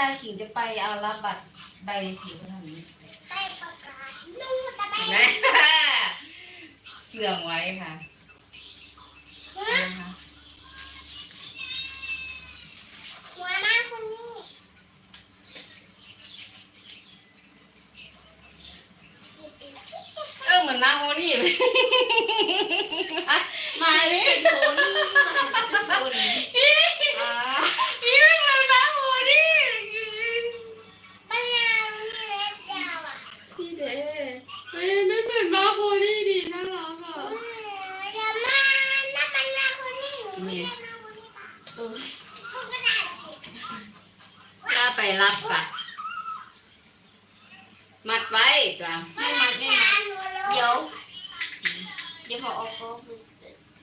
ลาขิงจะไปเอารับบัตรใบขิงก็ทำอย่างนี้ไปประกาศนู่นตะไปเห็นไหม เสื่อมไว้ค่ะนะคะหัวหน้าคนนี้เออเหมือนนางโมนี่เลย มาเลยโดนโดนอ่า ไปรับค่ะมัดไว้ตัวไม่มัดไม่มัดเดี๋ยวเดี๋ยวพอออกก็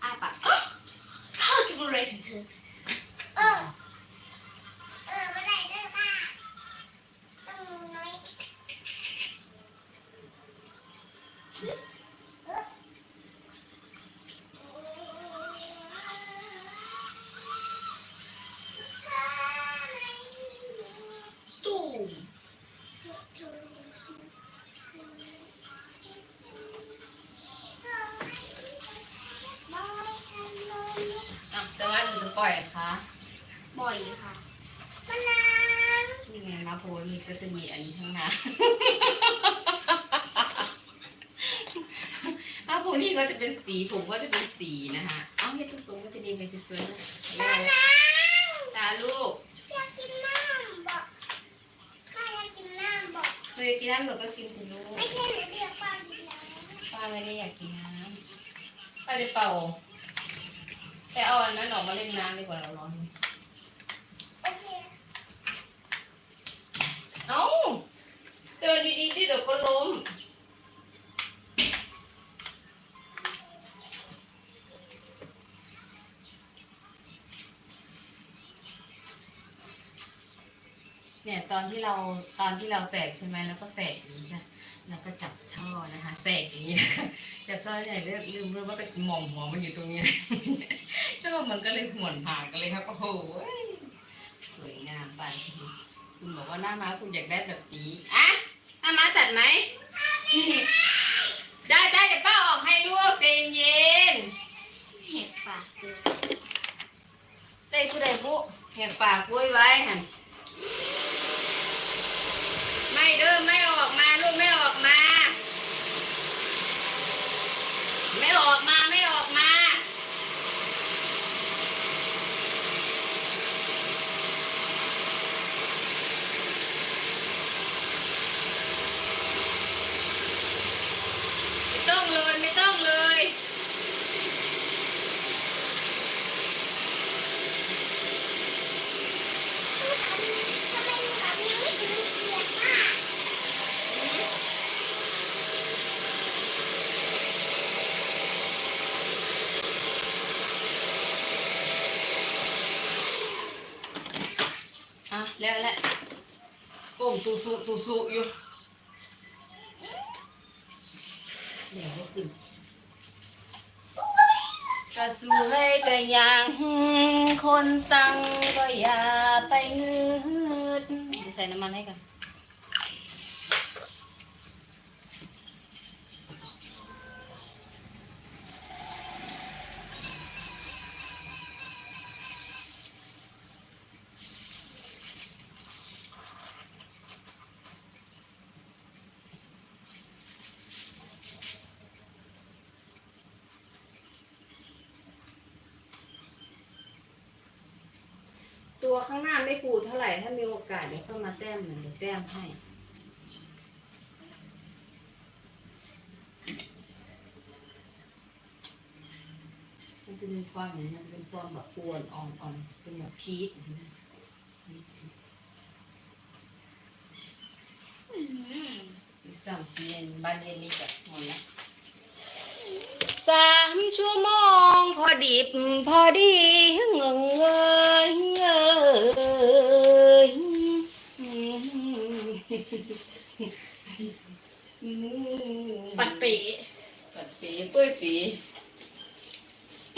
อ้าปากเข้าจุเลยของเธอเออเออไม่ได้เด้อป้าต้องน้อย แต่ว่าหนูจะปล่อยคะบ่อยค่ะนี่ไงมาโพนี่ก็จะมีอันนี้ข้างหน้ามาโพนี่ก็จะเป็นสีผมก็จะเป็นสีนะคะเอาให้ตรงๆก็จะดีไปสวยๆนะตาลูกอยากกินน้ำบอกข้าอยากกินน้ำบอกเคยกินน้ำหนูก็กินสิลูกไม่ใช่หนูเรียกป้ากินแล้วป้าไม่ได้อยากกินน้ำป้าจะเป่า แต่เอาอันนั้นออกมาเล่นน้ำดีกว่าเราร้อนเอาเดินดีๆที่เดี๋ยวก็ล้มเนี่ยตอนที่เราตอนที่เราแสกใช่ไหมแล้วก็แสกอย่างนี้ใช่แล้วก็จับช่อนะคะแสกอย่างนี้นะคะจับช่อใหญ่เลือลืมรู้ว่าแต่หม่อมหัวมันอยู่ตรงนี้ ช่อมันก็เลยหวนผ่านกันเลยครับโอ้โหสวยงามบานทีคุณบอกว่าหน้าม้าคุณอยากได้แบบนี้อะหน้าม้าตัดไหมได้ได้เดี๋ยวป้าออกให้ลูกใจเย็นเห็ดปากเลยๆเต้ผู้ใดผู้เห็นปากกุ้ยไว้หันไม่เด้อไม่ออกมาลูกไม่ออกมา ไม่ออกมาไม่ออกมา ไม่ต้องเลยไม่ต้องเลย ทำไมหนูแบบนี้ไม่ถึงเกียดมาก อะ แล้วแหละกงตูสุตูสุอยู่เดี๋ยวก็ขึ้นกระสวยก็ยังคนสั่งก็อย่าไปงืดใส่น้ำมันให้กัน ตัวข้างหน้าไม่ปูเท่าไหร่ ถ้ามีโอกาสเดี๋ยวเข้ามาแต้มหนึ่งเดี๋ยวแต้มให้มันจะมีความอย่างนี้มันเป็นความแบบอ้วนอ่อนๆเป็นแบบพีชมีสามเย็นบ้านเย็นนี่แบบหมดแล้วสามชั่วโมง พอดิบ พอดีเงง ปัดเป๋ปัดปีเปื้อยปี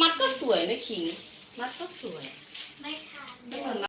มัดก็สวยนะขิง มัดก็สวย ไม่ค่ะไม่เหมือน